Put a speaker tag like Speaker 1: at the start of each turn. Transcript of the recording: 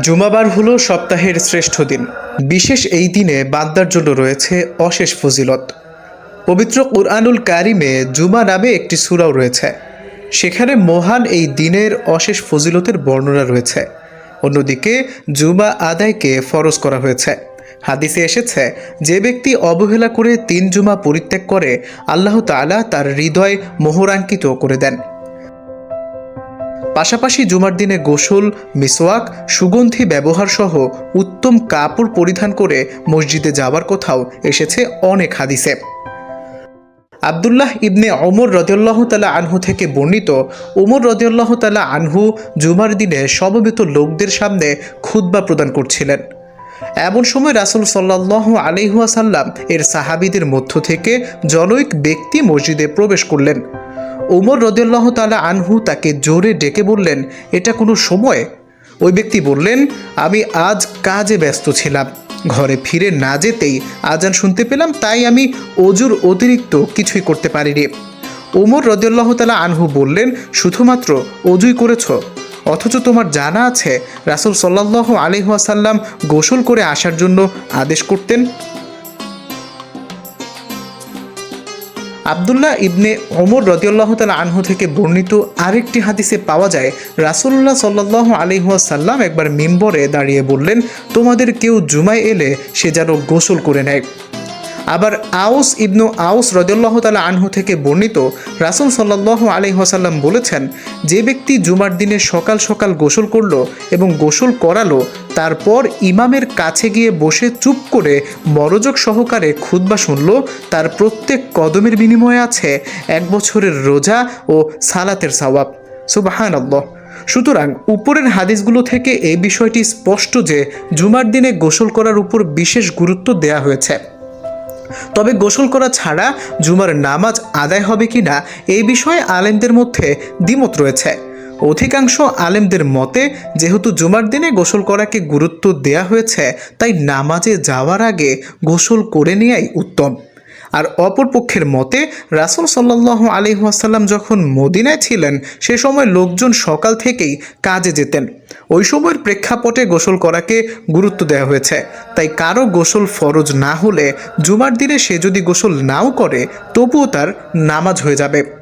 Speaker 1: জুমাবার হলো সপ্তাহের শ্রেষ্ঠ দিন। বিশেষ এই দিনে বান্দার জন্য রয়েছে অশেষ ফজিলত। পবিত্র কুরআনুল কারিমে জুমা নামে একটি সূরাও রয়েছে। সেখানে মহান এই দিনের অশেষ ফজিলতের বর্ণনা রয়েছে। অন্যদিকে জুমা আদায়কে ফরজ করা হয়েছে। হাদিসে এসেছে, যে ব্যক্তি অবহেলা করে তিন জুমা পরিত্যাগ করে, আল্লাহ তাআলা তার হৃদয় মোহরাঙ্কিত করে দেন। পাশাপাশি জুমার দিনে গোসল, মিসওয়াক, সুগন্ধি ব্যবহার সহ উত্তম কাপড় পরিধান করে মসজিদে যাওয়ার কথাও এসেছে অনেক হাদিসে। আবদুল্লাহ ইবনে ওমর রদিয়াল্লাহ তালা আনহু থেকে বর্ণিত, ওমর রদিয়াল্লাহ তালা আনহু জুমার দিনে সমবেত লোকদের সামনে খুতবা প্রদান করছিলেন। এমন সময় রাসুল সাল্লাহ আলিহাসাল্লাম এর সাহাবিদের মধ্য থেকে জনৈক ব্যক্তি মসজিদে প্রবেশ করলেন। ওমর রদিয়াল্লাহ তালা আনহু তাকে জোরে ডেকে বললেন, এটা কোনো সময়? ওই ব্যক্তি বললেন, আমি আজ কাজে ব্যস্ত ছিলাম। ঘরে ফিরে না যেতেই আজান শুনতে পেলাম, তাই আমি অজুর অতিরিক্ত কিছুই করতে পারিনি। ওমর রদিয়াল্লাহ তালা আনহু বললেন, শুধুমাত্র অজুই করেছ? অথচ তোমার জানা আছে, রাসুল সাল্লাহ আলিহাসাল্লাম গোসল করে আসার জন্য আদেশ করতেন? আবদুল্লাহ ইবনে ওমর রদিউল্লাহ তালা আনহু থেকে বর্ণিত আরেকটি হাদিসে পাওয়া যায় রাসুল্লাহ সাল্লাহ আলিহাসাল্লাম একবার মেম্বরে দাঁড়িয়ে বললেন, তোমাদের কেউ জুমায় এলে সে যেন গোসল করে নেয়। আবার আউস ইবনু আউস রদিয়াল্লাহ তালা আনহু থেকে বর্ণিত রাসুল সাল্লাহ আলহিহাসাল্লাম বলেছেন, যে ব্যক্তি জুমার দিনে সকাল সকাল গোসল করল এবং গোসল করালো, তারপর ইমামের কাছে গিয়ে বসে চুপ করে মনোযোগ সহকারে খুতবা শুনল, তার প্রত্যেক কদমের বিনিময়ে আছে এক বছরের রোজা ও সালাতের সওয়াব। সুবাহান আল্লাহ সুতরাং উপরের হাদিসগুলো থেকে এই বিষয়টি স্পষ্ট যে, জুমার দিনে গোসল করার উপর বিশেষ গুরুত্ব দেয়া হয়েছে। তবে গোসল করা ছাড়া জুমার নামাজ আদায় হবে কি না এই বিষয়ে আলেমদের মধ্যে দ্বিমত রয়েছে। অধিকাংশ আলেমদের মতে, যেহেতু জুমার দিনে গোসল করাকে গুরুত্ব দেয়া হয়েছে, তাই নামাজে যাওয়ার আগে গোসল করে নেয়াই উত্তম। আর অপরপক্ষের মতে, রাসুল সাল্লাহ আলিহাসাল্লাম যখন মদিনায় ছিলেন, সে সময় লোকজন সকাল থেকেই কাজে যেতেন। ওই সময়ের প্রেক্ষাপটে গোসল করাকে গুরুত্ব দেওয়া হয়েছে। তাই কারও গোসল ফরজ না হলে জুমার দিনে সে যদি গোসল নাও করে, তবুও তার নামাজ হয়ে যাবে।